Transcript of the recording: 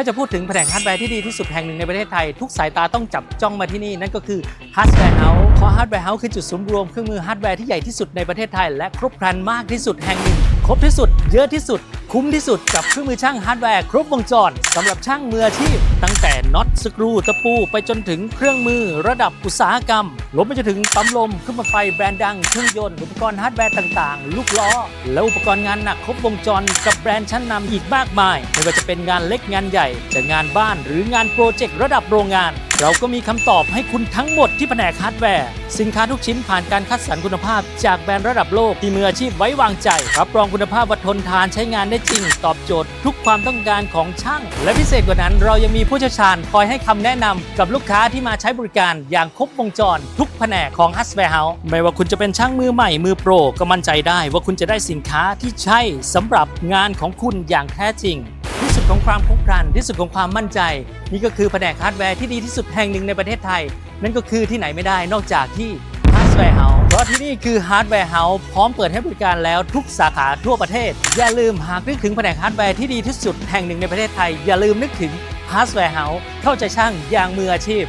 ถ้าจะพูดถึงแผนกฮาร์ดแวร์ที่ดีที่สุดแห่งหนึ่งในประเทศไทย ทุกสายตาต้องจับจ้องมาที่นี่ นั่นก็คือฮาร์ดแวร์เฮาส์เพราะฮาร์ดแวร์เฮาส์คือจุดศูนย์รวมเครื่องมือฮาร์ดแวร์ที่ใหญ่ที่สุดในประเทศไทยและครบครันมากที่สุดแห่งหนึ่ง ครบที่สุดเยอะที่สุด คุ้มที่สุดกับเครื่องมือช่างฮาร์ดแวร์ครบวงจรสำหรับช่างมืออาชีพ ตั้งแต่น็อตสกรูตะปู ไปจนถึงเครื่องมือระดับอุตสาหกรรมรวมไปจนถึงปั๊มลมเครื่องปั่นไฟแบรนด์ดังเครื่องยนต์อุปกรณ์ฮาร์ดแวร์ต่างๆ ลูกล้อ และอุปกรณ์งานหนักครบวงจรกับแบรนด์ชั้นนำอีกมากมายไม่ว่าจะเป็นงานเล็กงานใหญ่จะงานบ้านหรืองานโปรเจกต์ระดับโรงงานเราก็มีคำตอบให้คุณทั้งหมดที่แผนกฮาร์ดแวร์ สินค้าทุกชิ้นผ่านการคัดสรรคุณภาพ จากแบรนด์ระดับโลกที่มืออาชีพไว้วางใจรับรองคุณภาพว่าทนทานใช้งานได้จริง ตอบโจทย์ ทุกความต้องการของช่าง และพิเศษกว่านั้นเรายังมีผู้เชี่ยวชาญคอยให้คำแนะนำกับลูกค้าที่มาใช้บริการอย่างครบวงจร ทุกแผนกของฮัสแวร์เฮาส์ไม่ว่าคุณจะเป็นช่างมือใหม่มือโปร ก็มั่นใจได้ว่าคุณจะได้สินค้าที่ใช่สำหรับงานของคุณอย่างแท้จริง ที่สุดของความครบครันที่สุดของความมั่นใจ นี่ก็คือแผนกฮาร์ดแวร์ที่ดีที่สุดแห่งหนึ่งในประเทศไทย นั่นก็คือที่ไหนไม่ได้นอกจากที่ เพราะที่นี่คือฮาร์ดแวร์เฮาส์พร้อมเปิดให้บริการแล้วทุกสาขาทั่วประเทศ อย่าลืมหากนึกถึงแผนกฮาร์ดแวร์ที่ดีที่สุดแห่งหนึ่งในประเทศไทย อย่าลืมนึกถึงฮาร์ดแวร์เฮาส์เข้าใจช่างอย่างมืออาชีพ